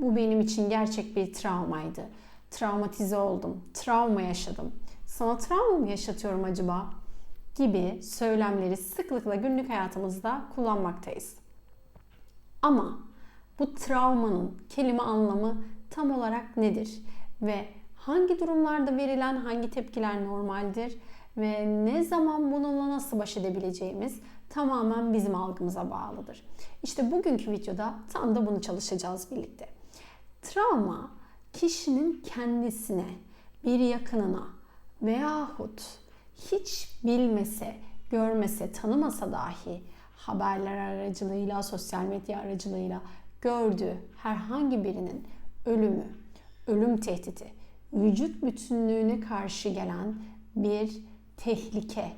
Bu benim için gerçek bir travmaydı. Travmatize oldum. Travma yaşadım. Sana travma mı yaşatıyorum acaba? Gibi söylemleri sıklıkla günlük hayatımızda kullanmaktayız. Ama bu travmanın kelime anlamı tam olarak nedir? Ve hangi durumlarda verilen hangi tepkiler normaldir? Ve ne zaman bununla nasıl baş edebileceğimiz tamamen bizim algımıza bağlıdır. İşte bugünkü videoda tam da bunu çalışacağız birlikte. Travma kişinin kendisine, bir yakınına veyahut hiç bilmese, görmese, tanımasa dahi haberler aracılığıyla, sosyal medya aracılığıyla gördüğü herhangi birinin ölümü, ölüm tehdidi, vücut bütünlüğüne karşı gelen bir tehlike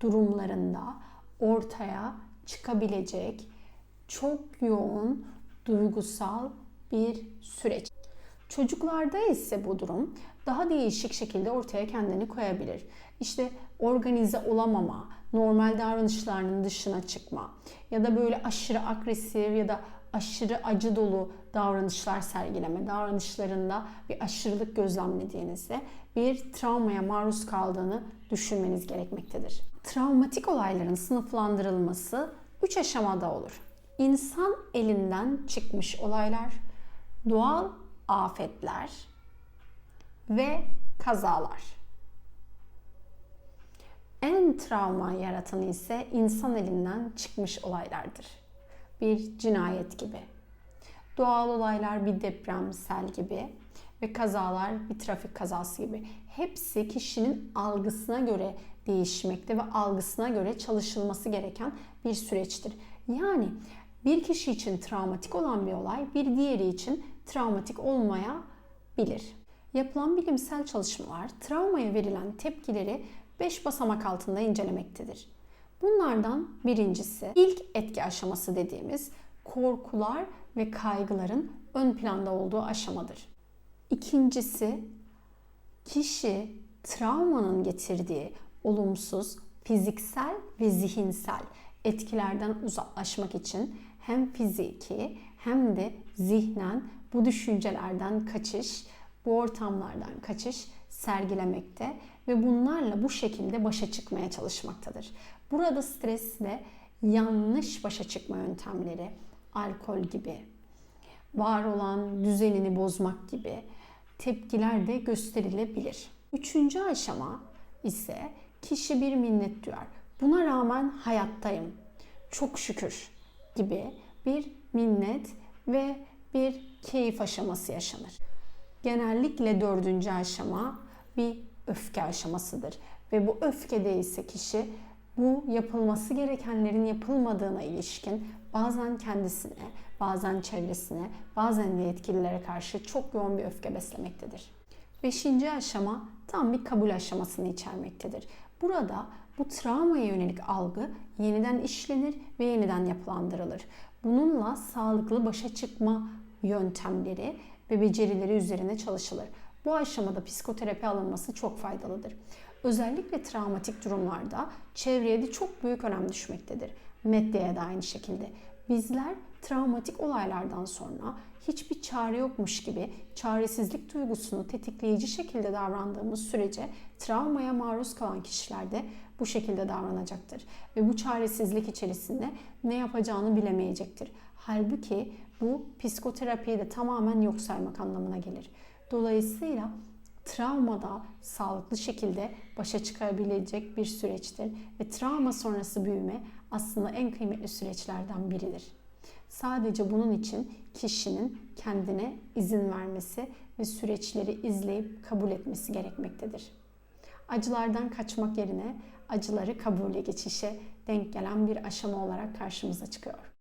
durumlarında ortaya çıkabilecek çok yoğun duygusal bir süreç. Çocuklarda ise bu durum daha değişik şekilde ortaya kendini koyabilir. İşte organize olamama, normal davranışlarının dışına çıkma ya da böyle aşırı agresif ya da aşırı acı dolu davranışlar sergileme, davranışlarında bir aşırılık gözlemlediğinizde bir travmaya maruz kaldığını düşünmeniz gerekmektedir. Travmatik olayların sınıflandırılması 3 aşamada olur. İnsan elinden çıkmış olaylar, doğal afetler ve kazalar. En travma yaratan ise insan elinden çıkmış olaylardır. Bir cinayet gibi. Doğal olaylar bir deprem, sel gibi ve kazalar bir trafik kazası gibi. Hepsi kişinin algısına göre değişmekte ve algısına göre çalışılması gereken bir süreçtir. Yani bir kişi için travmatik olan bir olay bir diğeri için travmatik olmayabilir. Yapılan bilimsel çalışmalar travmaya verilen tepkileri 5 basamak altında incelemektedir. Bunlardan birincisi ilk etki aşaması dediğimiz korkular ve kaygıların ön planda olduğu aşamadır. İkincisi kişi travmanın getirdiği olumsuz fiziksel ve zihinsel etkilerden uzaklaşmak için hem fiziki hem de zihnen bu düşüncelerden kaçış, bu ortamlardan kaçış sergilemekte ve bunlarla bu şekilde başa çıkmaya çalışmaktadır. Burada stresle yanlış başa çıkma yöntemleri, alkol gibi, var olan düzenini bozmak gibi tepkiler de gösterilebilir. Üçüncü aşama ise kişi bir minnet duyar. Buna rağmen hayattayım. Çok şükür gibi bir minnet ve bir keyif aşaması yaşanır. Genellikle dördüncü aşama bir öfke aşamasıdır. Ve bu öfkede ise kişi bu yapılması gerekenlerin yapılmadığına ilişkin bazen kendisine, bazen çevresine, bazen de yetkililere karşı çok yoğun bir öfke beslemektedir. Beşinci aşama tam bir kabul aşamasını içermektedir. Burada bu travmaya yönelik algı yeniden işlenir ve yeniden yapılandırılır. Bununla sağlıklı başa çıkma yöntemleri ve becerileri üzerine çalışılır. Bu aşamada psikoterapi alınması çok faydalıdır. Özellikle travmatik durumlarda çevreye de çok büyük önem düşmektedir. Medyaya da aynı şekilde. Bizler travmatik olaylardan sonra hiçbir çare yokmuş gibi çaresizlik duygusunu tetikleyici şekilde davrandığımız sürece travmaya maruz kalan kişiler de bu şekilde davranacaktır. Ve bu çaresizlik içerisinde ne yapacağını bilemeyecektir. Halbuki bu psikoterapiyi de tamamen yok saymak anlamına gelir. Dolayısıyla travmada sağlıklı şekilde başa çıkabilecek bir süreçtir ve travma sonrası büyüme aslında en kıymetli süreçlerden biridir. Sadece bunun için kişinin kendine izin vermesi ve süreçleri izleyip kabul etmesi gerekmektedir. Acılardan kaçmak yerine acıları kabule geçişe denk gelen bir aşama olarak karşımıza çıkıyor.